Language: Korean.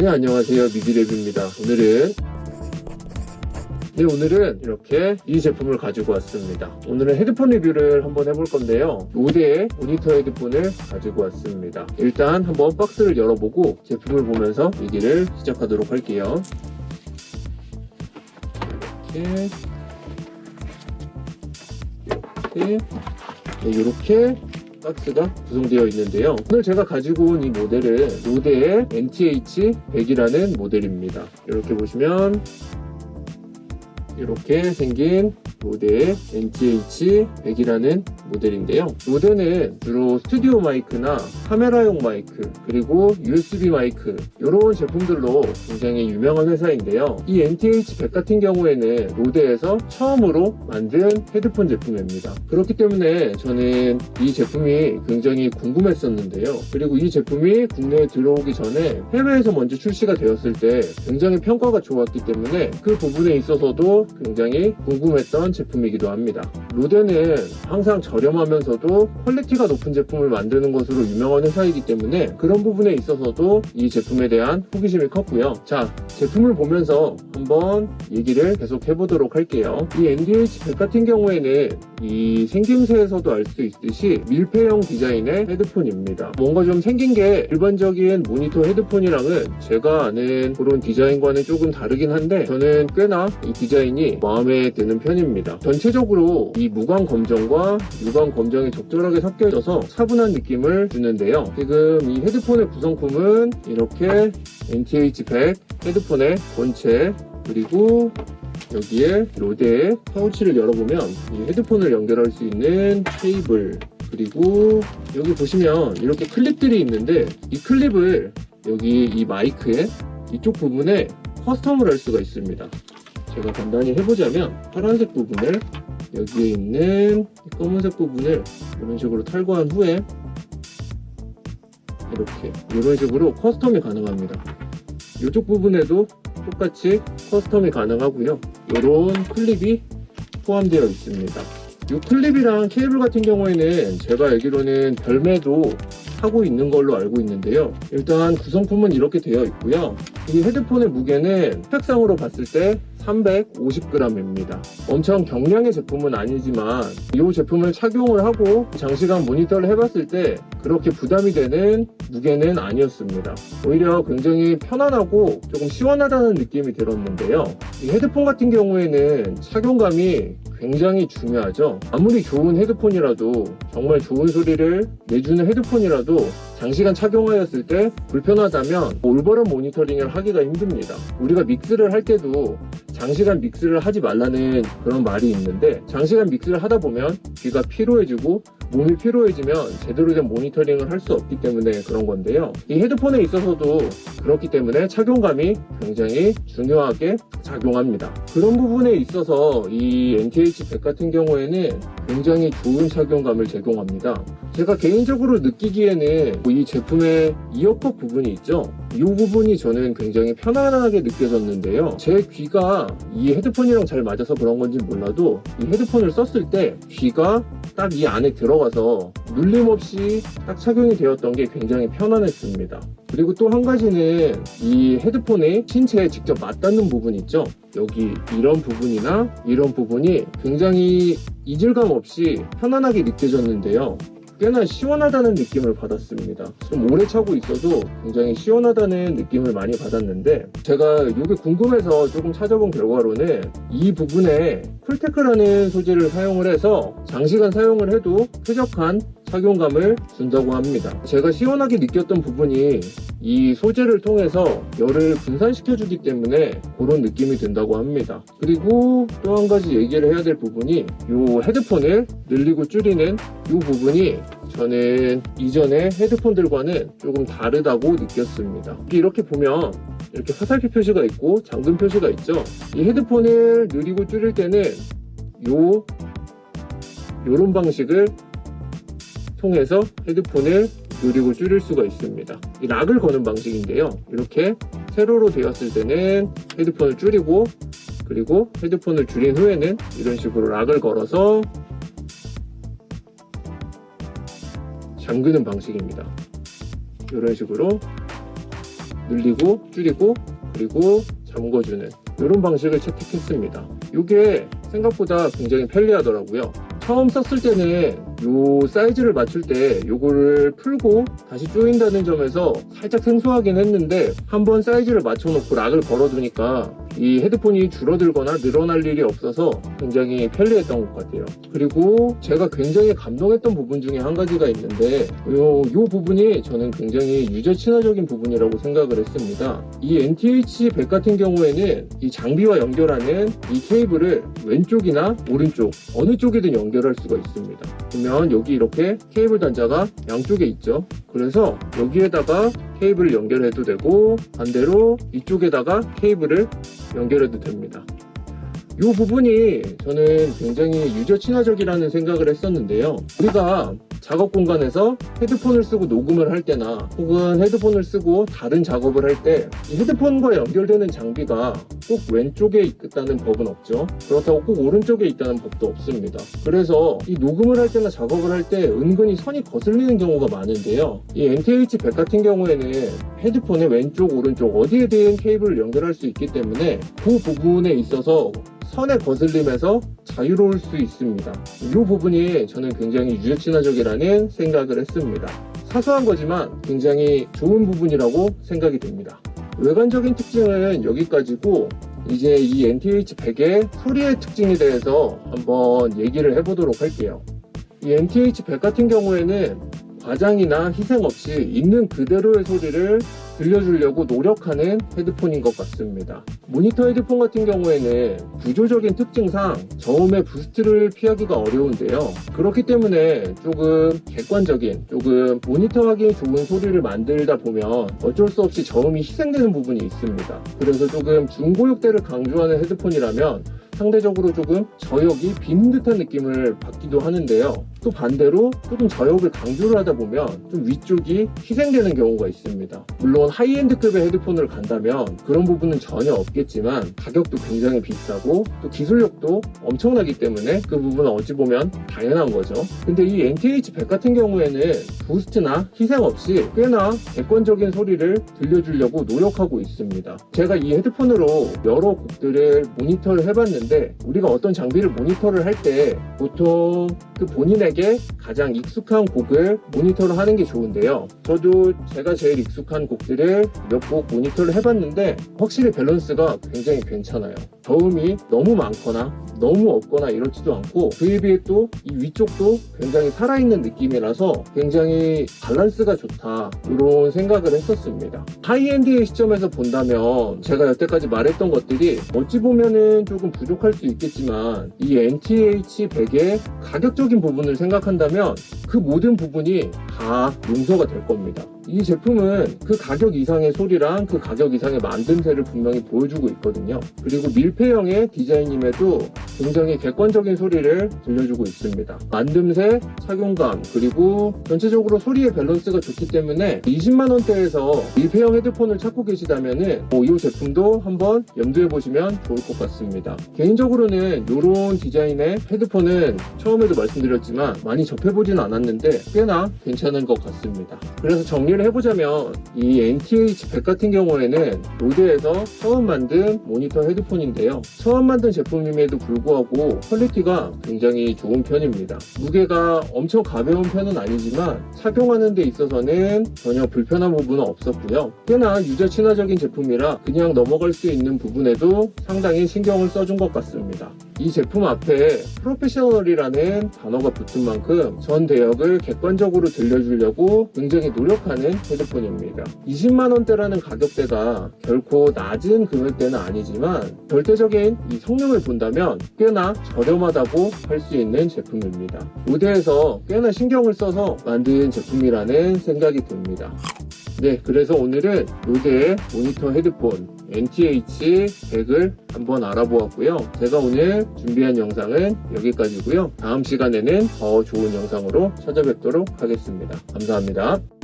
네, 안녕하세요. 미디랩입니다. 오늘은 네, 오늘은 이렇게 이 제품을 가지고 왔습니다. 오늘은 헤드폰 리뷰를 한번 해볼 건데요. 5대의 모니터 헤드폰을 가지고 왔습니다. 일단 한번 박스를 열어보고 제품을 보면서 얘기를 시작하도록 할게요. 이렇게 이렇게 네, 이렇게 박스가 구성되어 있는데요. 오늘 제가 가지고 온 이 모델은 로데의 NTH100이라는 모델입니다. 이렇게 보시면 이렇게 생긴 로데의 NTH100이라는 모델인데요. 로데는 주로 스튜디오 마이크나 카메라용 마이크, 그리고 USB 마이크 이런 제품들로 굉장히 유명한 회사인데요. 이 NTH100 같은 경우에는 로데에서 처음으로 만든 헤드폰 제품입니다. 그렇기 때문에 저는 이 제품이 굉장히 궁금했었는데요. 그리고 이 제품이 국내에 들어오기 전에 해외에서 먼저 출시가 되었을 때 굉장히 평가가 좋았기 때문에 그 부분에 있어서도 굉장히 궁금했던 제품이기도 합니다. 로데는 항상 저렴하면서도 퀄리티가 높은 제품을 만드는 것으로 유명한 회사이기 때문에 그런 부분에 있어서도 이 제품에 대한 호기심이 컸고요. 자, 제품을 보면서 한번 얘기를 계속 해보도록 할게요. 이 NDH100 같은 경우에는 이 생김새에서도 알 수 있듯이 밀폐형 디자인의 헤드폰입니다. 뭔가 좀 생긴 게 일반적인 모니터 헤드폰이랑은 제가 아는 그런 디자인과는 조금 다르긴 한데 저는 꽤나 이 디자인이 마음에 드는 편입니다. 전체적으로 이 무광 검정과 유광 검정이 적절하게 섞여져서 차분한 느낌을 주는데요. 지금 이 헤드폰의 구성품은 이렇게 NTH100 헤드폰의 본체 그리고 여기에 로데의 파우치를 열어보면 이 헤드폰을 연결할 수 있는 케이블 그리고 여기 보시면 이렇게 클립들이 있는데 이 클립을 여기 이 마이크의 이쪽 부분에 커스텀을 할 수가 있습니다. 제가 간단히 해보자면 파란색 부분을 여기에 있는 이 검은색 부분을 이런 식으로 탈거한 후에 이렇게 이런 식으로 커스텀이 가능합니다. 이쪽 부분에도 똑같이 커스텀이 가능하고요. 이런 클립이 포함되어 있습니다. 이 클립이랑 케이블 같은 경우에는 제가 알기로는 별매도 하고 있는 걸로 알고 있는데요. 일단 구성품은 이렇게 되어 있고요. 이 헤드폰의 무게는 스펙상으로 봤을 때 350g입니다. 엄청 경량의 제품은 아니지만 이 제품을 착용을 하고 장시간 모니터를 해봤을 때 그렇게 부담이 되는 무게는 아니었습니다. 오히려 굉장히 편안하고 조금 시원하다는 느낌이 들었는데요. 이 헤드폰 같은 경우에는 착용감이 굉장히 중요하죠. 아무리 좋은 헤드폰이라도 정말 좋은 소리를 내주는 헤드폰이라도 장시간 착용하였을 때 불편하다면 올바른 모니터링을 하기가 힘듭니다. 우리가 믹스를 할 때도 장시간 믹스를 하지 말라는 그런 말이 있는데 장시간 믹스를 하다 보면 귀가 피로해지고 몸이 피로해지면 제대로 된 모니터링을 할 수 없기 때문에 그런 건데요. 이 헤드폰에 있어서도 그렇기 때문에 착용감이 굉장히 중요하게 작용합니다. 그런 부분에 있어서 이 NTH100 같은 경우에는 굉장히 좋은 착용감을 제공합니다. 제가 개인적으로 느끼기에는 이 제품의 이어폰 부분이 있죠. 이 부분이 저는 굉장히 편안하게 느껴졌는데요. 제 귀가 이 헤드폰이랑 잘 맞아서 그런 건지 몰라도 이 헤드폰을 썼을 때 귀가 딱 이 안에 들어가서 눌림 없이 딱 착용이 되었던 게 굉장히 편안했습니다. 그리고 또 한 가지는 이 헤드폰에 신체에 직접 맞닿는 부분 있죠. 여기 이런 부분이나 이런 부분이 굉장히 이질감 없이 편안하게 느껴졌는데요. 꽤나 시원하다는 느낌을 받았습니다. 좀 오래 차고 있어도 굉장히 시원하다는 느낌을 많이 받았는데 제가 이게 궁금해서 조금 찾아본 결과로는 이 부분에 쿨테크라는 소재를 사용을 해서 장시간 사용을 해도 쾌적한 착용감을 준다고 합니다. 제가 시원하게 느꼈던 부분이 이 소재를 통해서 열을 분산시켜주기 때문에 그런 느낌이 든다고 합니다. 그리고 또 한 가지 얘기를 해야 될 부분이 이 헤드폰을 늘리고 줄이는 이 부분이 저는 이전의 헤드폰들과는 조금 다르다고 느꼈습니다. 이렇게 보면 이렇게 화살표 표시가 있고 잠금 표시가 있죠. 이 헤드폰을 느리고 줄일 때는 요 요런 방식을 통해서 헤드폰을 느리고 줄일 수가 있습니다. 이 락을 거는 방식인데요. 이렇게 세로로 되었을 때는 헤드폰을 줄이고 그리고 헤드폰을 줄인 후에는 이런 식으로 락을 걸어서 잠그는 방식입니다. 이런 식으로 늘리고 줄이고 그리고 잠궈주는 이런 방식을 채택했습니다. 이게 생각보다 굉장히 편리하더라고요. 처음 썼을 때는 요 사이즈를 맞출 때 요거를 풀고 다시 조인다는 점에서 살짝 생소하긴 했는데 한번 사이즈를 맞춰놓고 락을 걸어두니까 이 헤드폰이 줄어들거나 늘어날 일이 없어서 굉장히 편리했던 것 같아요. 그리고 제가 굉장히 감동했던 부분 중에 한 가지가 있는데 요, 요 부분이 저는 굉장히 유저 친화적인 부분이라고 생각을 했습니다. 이 NTH100 같은 경우에는 이 장비와 연결하는 이 케이블을 왼쪽이나 오른쪽 어느 쪽이든 연결할 수가 있습니다. 보면 여기 이렇게 케이블 단자가 양쪽에 있죠. 그래서 여기에다가 케이블을 연결해도 되고 반대로 이쪽에다가 케이블을 연결해도 됩니다. 이 부분이 저는 굉장히 유저 친화적이라는 생각을 했었는데요. 우리가 작업 공간에서 헤드폰을 쓰고 녹음을 할 때나 혹은 헤드폰을 쓰고 다른 작업을 할 때 이 헤드폰과 연결되는 장비가 꼭 왼쪽에 있다는 법은 없죠. 그렇다고 꼭 오른쪽에 있다는 법도 없습니다. 그래서 이 녹음을 할 때나 작업을 할 때 은근히 선이 거슬리는 경우가 많은데요. 이 NTH100 같은 경우에는 헤드폰의 왼쪽, 오른쪽 어디에든 케이블을 연결할 수 있기 때문에 그 부분에 있어서 선에 거슬림에서 자유로울 수 있습니다. 이 부분이 저는 굉장히 유저 친화적이라는 생각을 했습니다. 사소한 거지만 굉장히 좋은 부분이라고 생각이 됩니다. 외관적인 특징은 여기까지고 이제 이 NTH100의 소리의 특징에 대해서 한번 얘기를 해보도록 할게요. 이 NTH100 같은 경우에는 과장이나 희생 없이 있는 그대로의 소리를 들려주려고 노력하는 헤드폰인 것 같습니다. 모니터 헤드폰 같은 경우에는 구조적인 특징상 저음의 부스트를 피하기가 어려운데요. 그렇기 때문에 조금 객관적인, 조금 모니터하기 좋은 소리를 만들다 보면 어쩔 수 없이 저음이 희생되는 부분이 있습니다. 그래서 조금 중고역대를 강조하는 헤드폰이라면 상대적으로 조금 저역이 빈 듯한 느낌을 받기도 하는데요. 또 반대로 조금 저역을 강조를 하다 보면 좀 위쪽이 희생되는 경우가 있습니다. 물론 하이엔드급의 헤드폰을 간다면 그런 부분은 전혀 없겠지만 가격도 굉장히 비싸고 또 기술력도 엄청나기 때문에 그 부분은 어찌 보면 당연한 거죠. 근데 이 NTH100 같은 경우에는 부스트나 희생 없이 꽤나 객관적인 소리를 들려주려고 노력하고 있습니다. 제가 이 헤드폰으로 여러 곡들을 모니터를 해봤는데 우리가 어떤 장비를 모니터를 할 때 보통 그 본인에게 가장 익숙한 곡을 모니터를 하는 게 좋은데요. 저도 제가 제일 익숙한 곡들을 몇 곡 모니터를 해봤는데 확실히 밸런스가 굉장히 괜찮아요. 저음이 너무 많거나 너무 없거나 이렇지도 않고 그에 비해 또 이 위쪽도 굉장히 살아있는 느낌이라서 굉장히 밸런스가 좋다 이런 생각을 했었습니다. 하이엔드의 시점에서 본다면 제가 여태까지 말했던 것들이 어찌 보면은 조금 부족할 수 있겠지만 이 NTH100의 가격적인 부분을 생각한다면 그 모든 부분이 다 용서가 될 겁니다. 이 제품은 그 가격 이상의 소리랑 그 가격 이상의 만듦새를 분명히 보여주고 있거든요. 그리고 밀폐형의 디자인임에도 굉장히 객관적인 소리를 들려주고 있습니다. 만듦새, 착용감, 그리고 전체적으로 소리의 밸런스가 좋기 때문에 20만원대에서 밀폐형 헤드폰을 찾고 계시다면은 뭐이 제품도 한번 염두해 보시면 좋을 것 같습니다. 개인적으로는 이런 디자인의 헤드폰은 처음에도 말씀드렸지만 많이 접해보진 않았는데 꽤나 괜찮은 것 같습니다. 그래서 정리 를 해보자면 이 NTH100 같은 경우에는 로드에서 처음 만든 모니터 헤드폰인데요. 처음 만든 제품임에도 불구하고 퀄리티가 굉장히 좋은 편입니다. 무게가 엄청 가벼운 편은 아니지만 착용하는 데 있어서는 전혀 불편한 부분은 없었고요. 꽤나 유저 친화적인 제품이라 그냥 넘어갈 수 있는 부분에도 상당히 신경을 써준 것 같습니다. 이 제품 앞에 프로페셔널이라는 단어가 붙은 만큼 전 대역을 객관적으로 들려주려고 굉장히 노력 하는 헤드폰입니다. 20만원대라는 가격대가 결코 낮은 금액대는 아니지만 절대적인 이 성능을 본다면 꽤나 저렴하다고 할 수 있는 제품입니다. 무대에서 꽤나 신경을 써서 만든 제품이라는 생각이 듭니다. 네, 그래서 오늘은 로데의 모니터 헤드폰 NTH100을 한번 알아보았고요. 제가 오늘 준비한 영상은 여기까지고요. 다음 시간에는 더 좋은 영상으로 찾아뵙도록 하겠습니다. 감사합니다.